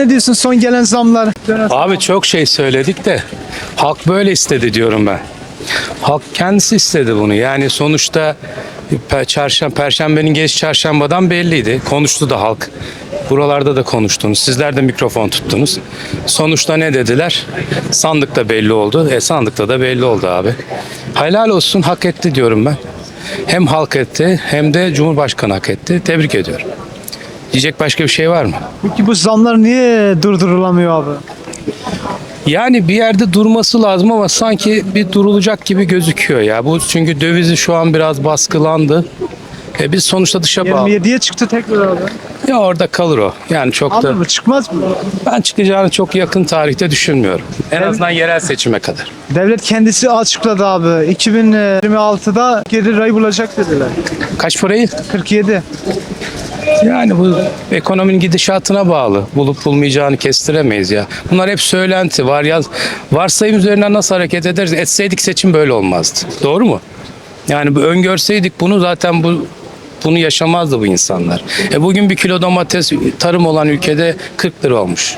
Ne diyorsun son gelen zamlar? Abi çok şey söyledik de halk böyle istedi diyorum ben. Halk kendisi istedi bunu. Yani sonuçta çarşamba, perşembenin geç çarşambadan belliydi. Konuştu da halk. Buralarda da konuştunuz. Sizler de mikrofon tuttunuz. Sonuçta ne dediler? Sandıkta belli oldu. E sandıkta da belli oldu abi. Helal olsun hak etti diyorum ben. Hem halk etti hem de Cumhurbaşkanı hak etti. Tebrik ediyorum. Diyecek başka bir şey var mı? Peki bu zamlar niye durdurulamıyor abi? Yani bir yerde durması lazım ama sanki bir durulacak gibi gözüküyor ya. Bu çünkü dövizi şu an biraz baskılandı. E biz sonuçta dışa bağlı. 27'ye çıktı tekrar abi. Ya orada kalır o. Yani çok Alır da mı çıkmaz mı? ben çıkacağını çok yakın tarihte düşünmüyorum. En azından yerel seçime kadar. Devlet kendisi açıkladı abi. 2026'da geri rayı bulacak dediler. Kaç parayı? 47. Yani bu ekonominin gidişatına bağlı. Bulup bulmayacağını kestiremeyiz ya. Bunlar hep söylenti var ya. Varsayım üzerinden nasıl hareket ederiz? Etseydik seçim böyle olmazdı. Doğru mu? Yani bu öngörseydik bunu zaten bu bunu yaşamazdı bu insanlar. E bugün bir kilo domates tarım olan ülkede 40 lira olmuş.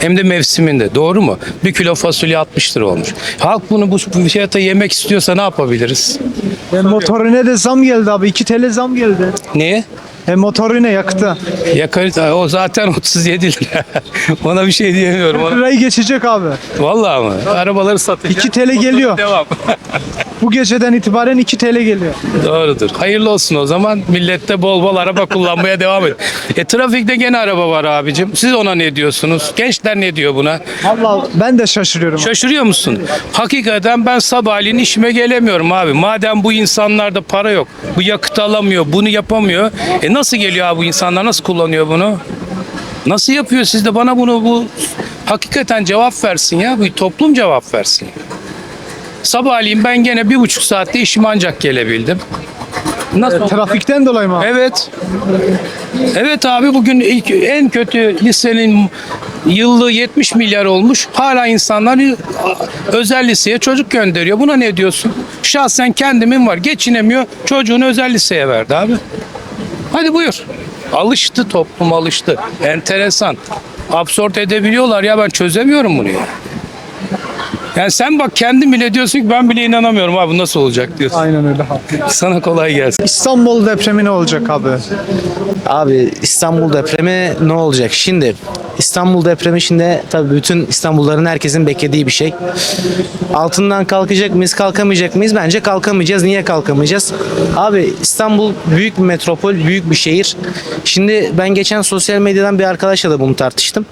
Hem de mevsiminde. Doğru mu? Bir kilo fasulye 60 lira olmuş. Halk bunu bu fiyata yemek istiyorsa ne yapabiliriz? E, motorine de zam geldi abi. 2 TL zam geldi. Neye? E, motorine yakıta. Yakarı, o zaten 37 lira. Ona bir şey diyemiyorum. Ona- Lirayı geçecek abi. Vallahi mı? Arabaları satacağız. 2 TL geliyor. Devam. Bu geceden itibaren 2 TL geliyor. Doğrudur. Hayırlı olsun o zaman. Millette bol bol araba kullanmaya devam et. E trafikte gene araba var abicim. Siz ona ne diyorsunuz? Gençler ne diyor buna? Allah ben de şaşırıyorum. Şaşırıyor musun? Hakikaten ben sabahleyin işime gelemiyorum abi. Madem bu insanlarda para yok, bu yakıt alamıyor, bunu yapamıyor. E nasıl geliyor abi bu insanlar? Nasıl kullanıyor bunu? Nasıl yapıyor? Siz de bana bunu bu hakikaten cevap versin ya. Bu toplum cevap versin. Sabahleyin ben gene bir buçuk saatte işime ancak gelebildim. Nasıl? Trafikten dolayı mı? Evet. Evet abi bugün ilk, en kötü lisenin yıllığı 70 milyar olmuş. Hala insanlar özel liseye çocuk gönderiyor. Buna ne diyorsun? Şahsen kendimin var. Geçinemiyor. Çocuğunu özel liseye verdi abi. Hadi buyur. Alıştı toplum alıştı. Enteresan. Absort edebiliyorlar ya ben çözemiyorum bunu ya. Yani sen bak kendin bile diyorsun ki ben bile inanamıyorum abi bu nasıl olacak diyorsun. Aynen öyle haklı. Sana kolay gelsin. İstanbul depremi ne olacak abi? Abi İstanbul depremi ne olacak? Şimdi İstanbul depremi şimdi tabii bütün İstanbulluların herkesin beklediği bir şey. Altından kalkacak mıyız, kalkamayacak mıyız? Bence kalkamayacağız. Niye kalkamayacağız? Abi İstanbul büyük bir metropol, büyük bir şehir. Şimdi ben geçen sosyal medyadan bir arkadaşla da bunu tartıştım.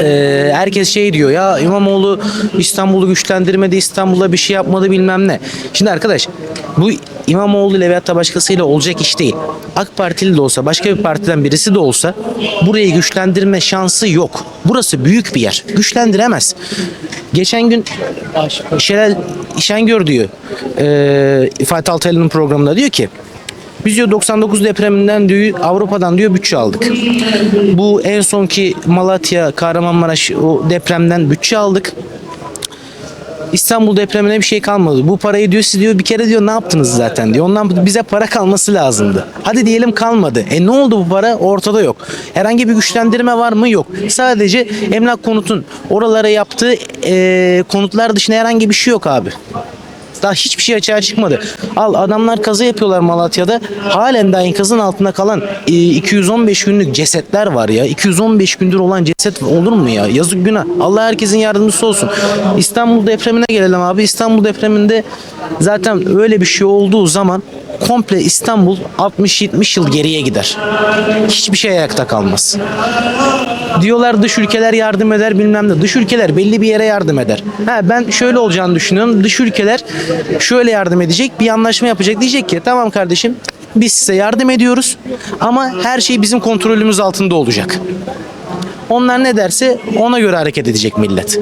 Ee, herkes şey diyor ya İmamoğlu İstanbul'u güçlendirmedi, İstanbul'a bir şey yapmadı bilmem ne. Şimdi arkadaş bu İmamoğlu ile veyahut da başkasıyla olacak iş değil. AK Partili de olsa başka bir partiden birisi de olsa burayı güçlendirme şansı yok. Burası büyük bir yer. Güçlendiremez. Geçen gün Şelal Şengör diyor e, Fatih Altaylı'nın programında diyor ki biz diyor 99 depreminden diyor Avrupa'dan diyor bütçe aldık. Bu en sonki Malatya, Kahramanmaraş o depremden bütçe aldık. İstanbul depremine bir şey kalmadı. Bu parayı diyor siz diyor bir kere diyor ne yaptınız zaten diyor. Ondan bize para kalması lazımdı. Hadi diyelim kalmadı. E ne oldu bu para? Ortada yok. Herhangi bir güçlendirme var mı? Yok. Sadece emlak konutun oralara yaptığı e, konutlar dışında herhangi bir şey yok abi. Daha hiçbir şey açığa çıkmadı. Al adamlar kazı yapıyorlar Malatya'da. Halen daha enkazın altında kalan e, 215 günlük cesetler var ya. 215 gündür olan ceset olur mu ya? Yazık günah. Allah herkesin yardımcısı olsun. İstanbul depremine gelelim abi. İstanbul depreminde zaten öyle bir şey olduğu zaman komple İstanbul 60-70 yıl geriye gider. Hiçbir şey ayakta kalmaz. Diyorlar dış ülkeler yardım eder bilmem ne. Dış ülkeler belli bir yere yardım eder. Ha, ben şöyle olacağını düşünüyorum. Dış ülkeler şöyle yardım edecek. Bir anlaşma yapacak. Diyecek ki tamam kardeşim biz size yardım ediyoruz ama her şey bizim kontrolümüz altında olacak. Onlar ne derse ona göre hareket edecek millet.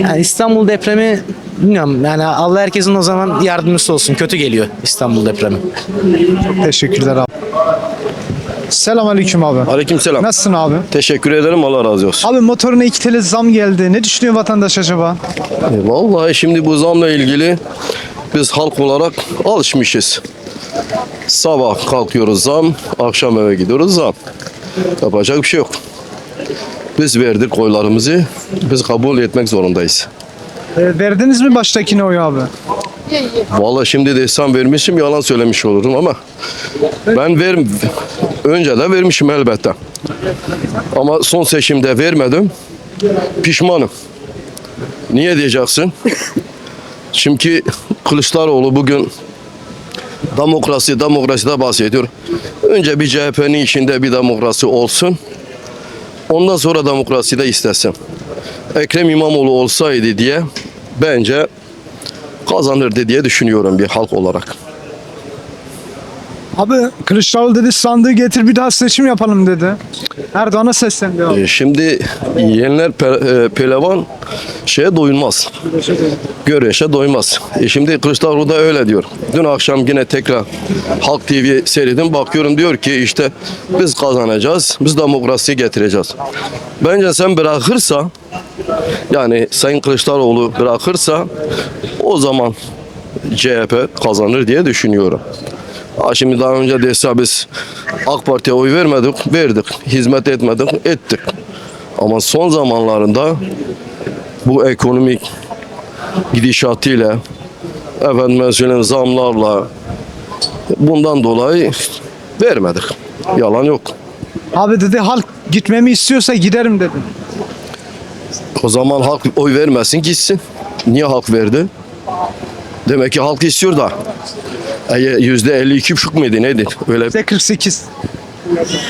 Yani İstanbul depremi bilmiyorum yani Allah herkesin o zaman yardımcısı olsun. Kötü geliyor İstanbul depremi. Teşekkürler abi. Selamünaleyküm abi. Aleykümselam. Nasılsın abi? Teşekkür ederim Allah razı olsun. Abi motoruna 2 TL zam geldi. Ne düşünüyor vatandaş acaba? E, Vallahi şimdi bu zamla ilgili biz halk olarak alışmışız. Sabah kalkıyoruz zam, akşam eve gidiyoruz zam. Yapacak bir şey yok. Biz verdik oylarımızı. Biz kabul etmek zorundayız. E, verdiniz mi baştakine oyu abi? Vallahi şimdi desem vermişim yalan söylemiş olurum ama ben ver önce de vermişim elbette. Ama son seçimde vermedim. Pişmanım. Niye diyeceksin? Çünkü Kılıçdaroğlu bugün demokrasi, demokraside bahsediyor. Önce bir CHP'nin içinde bir demokrasi olsun. Ondan sonra demokrasi de istesin. Ekrem İmamoğlu olsaydı diye bence kazanırdı diye düşünüyorum bir halk olarak. Abi Kılıçdaroğlu dedi sandığı getir bir daha seçim yapalım dedi. Erdoğan'a seslendi abi. E, Şimdi yeniler pe- e, pelevan şeye doyulmaz. Göreşe doymaz. E şimdi Kılıçdaroğlu da öyle diyor. Dün akşam yine tekrar Halk TV seyredim bakıyorum diyor ki işte biz kazanacağız, biz demokrasiyi getireceğiz. Bence sen bırakırsa yani Sayın Kılıçdaroğlu bırakırsa o zaman CHP kazanır diye düşünüyorum. Şimdi daha önce dese biz AK Parti'ye oy vermedik, verdik. Hizmet etmedik, ettik. Ama son zamanlarında bu ekonomik gidişatıyla efendim söyleyeyim zamlarla bundan dolayı vermedik. Yalan yok. Abi dedi halk gitmemi istiyorsa giderim dedi. O zaman halk oy vermesin gitsin. Niye halk verdi? Demek ki halk istiyor da. Yüzde 52 buçuk muydu neydi? Öyle Yüzde 48.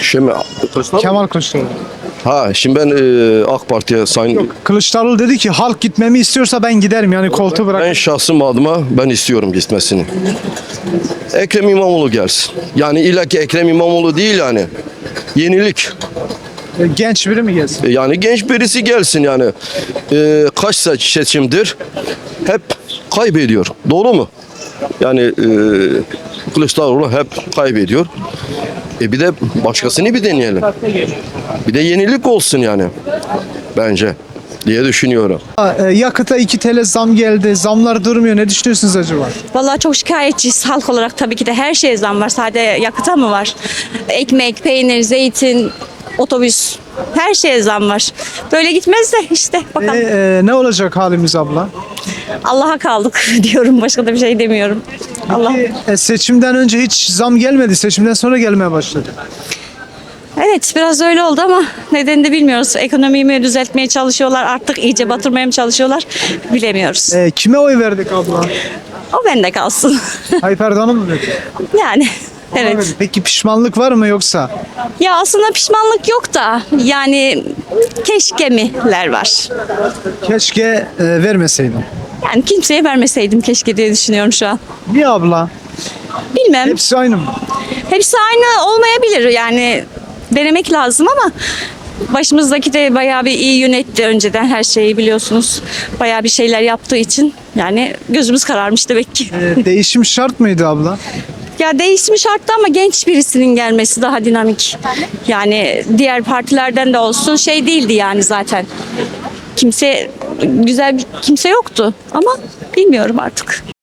şimdi Kemal Kılıçdaroğlu. ha şimdi ben e, AK Parti'ye sayın Kılıçdaroğlu dedi ki halk gitmemi istiyorsa ben giderim yani koltuğu bırak. ben şahsım adıma ben istiyorum gitmesini. Ekrem İmamoğlu gelsin. Yani illa ki Ekrem İmamoğlu değil yani. Yenilik. E, Genç biri mi gelsin? E, Yani genç birisi gelsin yani. E, kaç seç- seçimdir hep kaybediyor. Doğru mu? Yani e, Kılıçdaroğlu hep kaybediyor. E bir de başkasını bir deneyelim. Bir de yenilik olsun yani. Bence diye düşünüyorum. E, Yakıta 2 TL zam geldi. Zamlar durmuyor. Ne düşünüyorsunuz acaba? Vallahi çok şikayetçiyiz halk olarak tabii ki de her şeye zam var. Sadece yakıta mı var? Ekmek, peynir, zeytin, otobüs her şeye zam var. Böyle gitmez de işte E, bakalım. e, ne olacak halimiz abla? Allah'a kaldık diyorum. Başka da bir şey demiyorum. Allah. E, seçimden önce hiç zam gelmedi. Seçimden sonra gelmeye başladı. Evet biraz öyle oldu ama nedenini de bilmiyoruz. Ekonomiyi mi düzeltmeye çalışıyorlar artık iyice batırmaya mı çalışıyorlar bilemiyoruz. E, kime oy verdik abla? O bende kalsın. Tayyip Erdoğan'a mı verdik? yani evet. Peki pişmanlık var mı yoksa? Ya aslında pişmanlık yok da yani keşke miler var. Keşke e, vermeseydim. Yani kimseye vermeseydim keşke diye düşünüyorum şu an. Niye abla? Bilmem. Hepsi aynı mı? Hepsi aynı olmayabilir yani denemek lazım ama başımızdaki de bayağı bir iyi yönetti önceden her şeyi biliyorsunuz. Bayağı bir şeyler yaptığı için yani gözümüz kararmış demek ki. E, değişim şart mıydı abla? Ya değişim şarttı ama genç birisinin gelmesi daha dinamik. Yani diğer partilerden de olsun şey değildi yani zaten. Kimse güzel bir kimse yoktu ama bilmiyorum artık.